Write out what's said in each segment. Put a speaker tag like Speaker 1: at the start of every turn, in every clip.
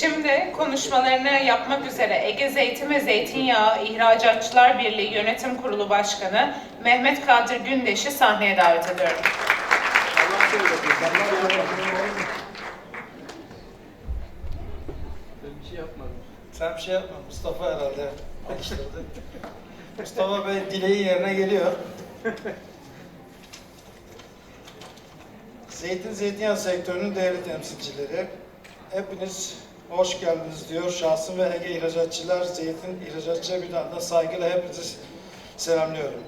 Speaker 1: Şimdi konuşmalarını yapmak üzere Ege Zeytin ve Zeytinyağı İhracatçılar Birliği Yönetim Kurulu Başkanı Mehmet Kadir Gündeş'i sahneye davet ediyorum.
Speaker 2: Ben bir şey yapmadım.
Speaker 3: Sen bir şey yapma. Mustafa herhalde alıştırdı. Mustafa Bey dileği yerine geliyor. Zeytin zeytinyağı sektörünün değerli temsilcileri. Hepiniz hoş geldiniz diyor. Şahsım ve Ege İhracatçılar, Zeytin İhracatçılar Birliği'nden saygıyla hepinizi selamlıyorum.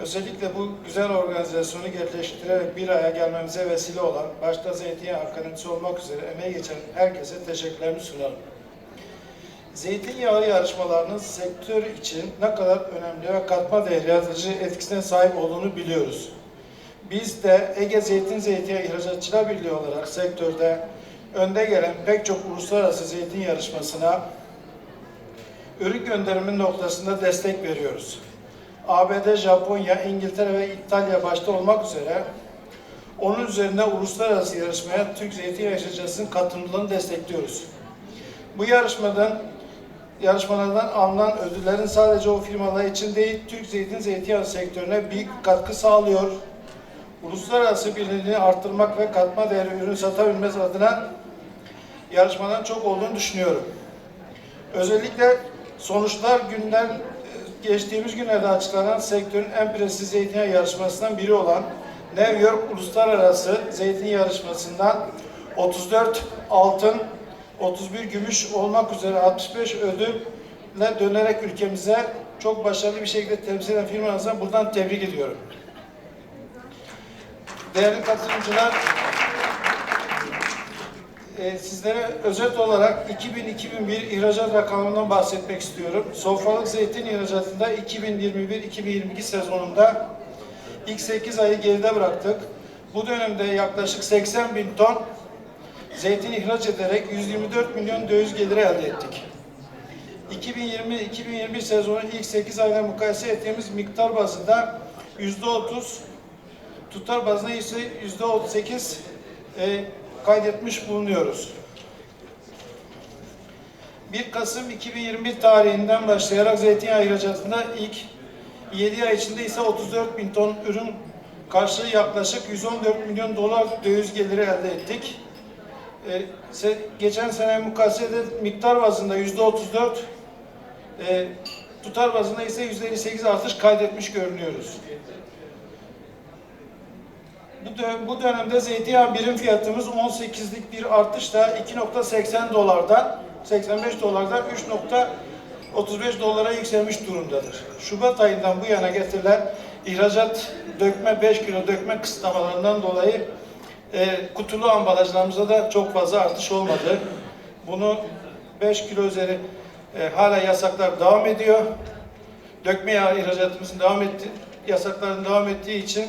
Speaker 3: Özellikle bu güzel organizasyonu gerçekleştirerek bir araya gelmemize vesile olan, başta Zeytinyağı Akademisi olmak üzere emeği geçen herkese teşekkürlerimi sunarım. Zeytinyağı yarışmalarının sektör için ne kadar önemli ve katma değer yaratıcı etkisine sahip olduğunu biliyoruz. Biz de Ege Zeytin Zeytinyağı İhracatçılar Birliği olarak sektörde önde gelen pek çok uluslararası zeytin yarışmasına ürün gönderimi noktasında destek veriyoruz. ABD, Japonya, İngiltere ve İtalya başta olmak üzere onun üzerinde uluslararası yarışmaya Türk Zeytin Yarışmacısı'nın katılımlarını destekliyoruz. Bu yarışmadan yarışmalardan alınan ödüllerin sadece o firmalar için değil, Türk zeytin zeytinyağı sektörüne büyük katkı sağlıyor. Uluslararası birliğini arttırmak ve katma değerli ürün satabilmesi adına yarışmaların çok olduğunu düşünüyorum. Özellikle sonuçlar günden geçtiğimiz günlerde açıklanan sektörün en prestijli zeytinyağı yarışmasından biri olan New York Uluslararası Zeytin Yarışması'ndan 34 altın, 31 gümüş olmak üzere 65 ödülle dönerek ülkemize çok başarılı bir şekilde temsil eden firmanıza buradan tebrik ediyorum. Değerli katılımcılar, e, sizlere özet olarak 2000-2001 ihracat rakamından bahsetmek istiyorum. Sofralık zeytin ihracatında 2021-2022 sezonunda ilk 8 ayı geride bıraktık. Bu dönemde yaklaşık 80 bin ton zeytin ihraç ederek 124 milyon döviz geliri elde ettik. 2020-2021 sezonu ilk 8 ayla mukayese ettiğimiz miktar bazında %30, tutar bazında ise %38 e, kaydetmiş bulunuyoruz. 1 Kasım 2021 tarihinden başlayarak zeytinyağı ihracatında ilk 7 ay içinde ise 34 bin ton ürün karşılığı yaklaşık 114 milyon dolar döviz geliri elde ettik. Se- geçen sene mukayesede miktar bazında yüzde 34, e, tutar bazında ise yüzde 58 artış kaydetmiş görünüyoruz. Bu, dö- bu dönemde zeytinyağı birim fiyatımız 18'lik bir artışla 2.80 dolardan 85 dolardan 3.35 dolara yükselmiş durumdadır. Şubat ayından bu yana getirilen ihracat dökme 5 kilo dökme kısıtlamalarından dolayı e, kutulu ambalajlarımızda da çok fazla artış olmadı. Bunu 5 kilo üzeri e, hala yasaklar devam ediyor. Dökme yağı ihracatımızın devam etti, yasakların devam ettiği için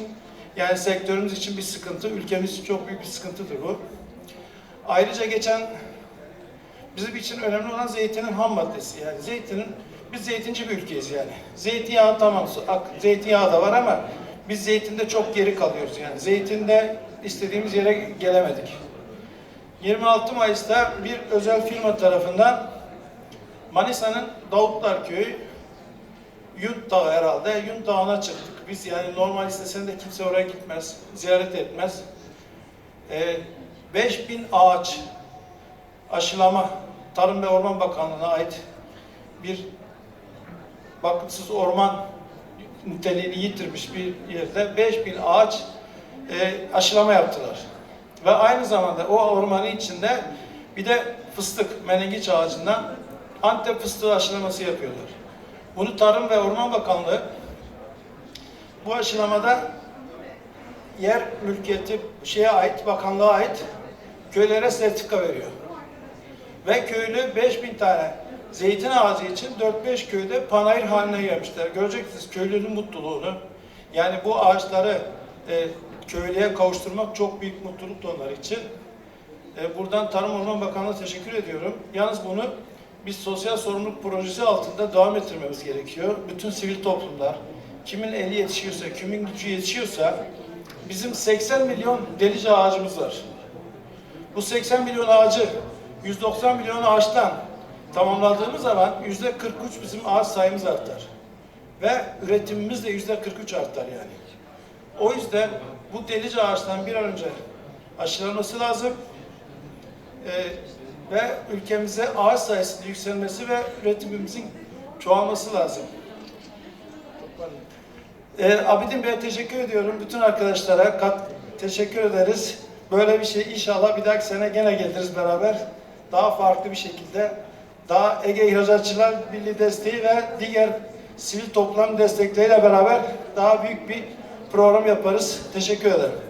Speaker 3: yani sektörümüz için bir sıkıntı, ülkemiz için çok büyük bir sıkıntıdır bu. Ayrıca geçen bizim için önemli olan zeytinin ham maddesi. Yani zeytinin, biz zeytinci bir ülkeyiz yani. Zeytinyağı tamam, zeytinyağı da var ama biz zeytinde çok geri kalıyoruz yani. Zeytinde istediğimiz yere gelemedik. 26 Mayıs'ta bir özel firma tarafından Manisa'nın Davutlar Köyü Yunt Dağı herhalde. Yunt Dağı'na çıktık. Biz yani normal istesen de kimse oraya gitmez, ziyaret etmez. Ee, 5000 ağaç aşılama Tarım ve Orman Bakanlığı'na ait bir bakımsız orman niteliğini yitirmiş bir yerde 5000 ağaç e, aşılama yaptılar. Ve aynı zamanda o ormanın içinde bir de fıstık, menengiç ağacından Antep fıstığı aşılaması yapıyorlar. Bunu Tarım ve Orman Bakanlığı bu aşılamada yer mülkiyeti şeye ait, bakanlığa ait köylere sertifika veriyor. Ve köylü 5000 tane zeytin ağacı için 4-5 köyde panayır haline gelmişler. Göreceksiniz köylünün mutluluğunu. Yani bu ağaçları e, köylüye kavuşturmak çok büyük mutluluk onlar için. E, buradan Tarım Orman Bakanlığı'na teşekkür ediyorum. Yalnız bunu biz sosyal sorumluluk projesi altında devam ettirmemiz gerekiyor. Bütün sivil toplumlar, kimin eli yetişiyorsa, kimin gücü yetişiyorsa, bizim 80 milyon delice ağacımız var. Bu 80 milyon ağacı 190 milyon ağaçtan tamamladığımız zaman yüzde 43 bizim ağaç sayımız artar. Ve üretimimiz de yüzde 43 artar yani. O yüzden bu delice ağaçtan bir an önce aşılanması lazım. Ee, ve ülkemize ağaç sayısının yükselmesi ve üretimimizin çoğalması lazım. Ee, Abidin Bey'e teşekkür ediyorum. Bütün arkadaşlara kat, teşekkür ederiz. Böyle bir şey inşallah bir dahaki sene gene geliriz beraber. Daha farklı bir şekilde, daha Ege İhracatçılar Birliği desteği ve diğer sivil toplum destekleriyle beraber daha büyük bir program yaparız. Teşekkür ederim.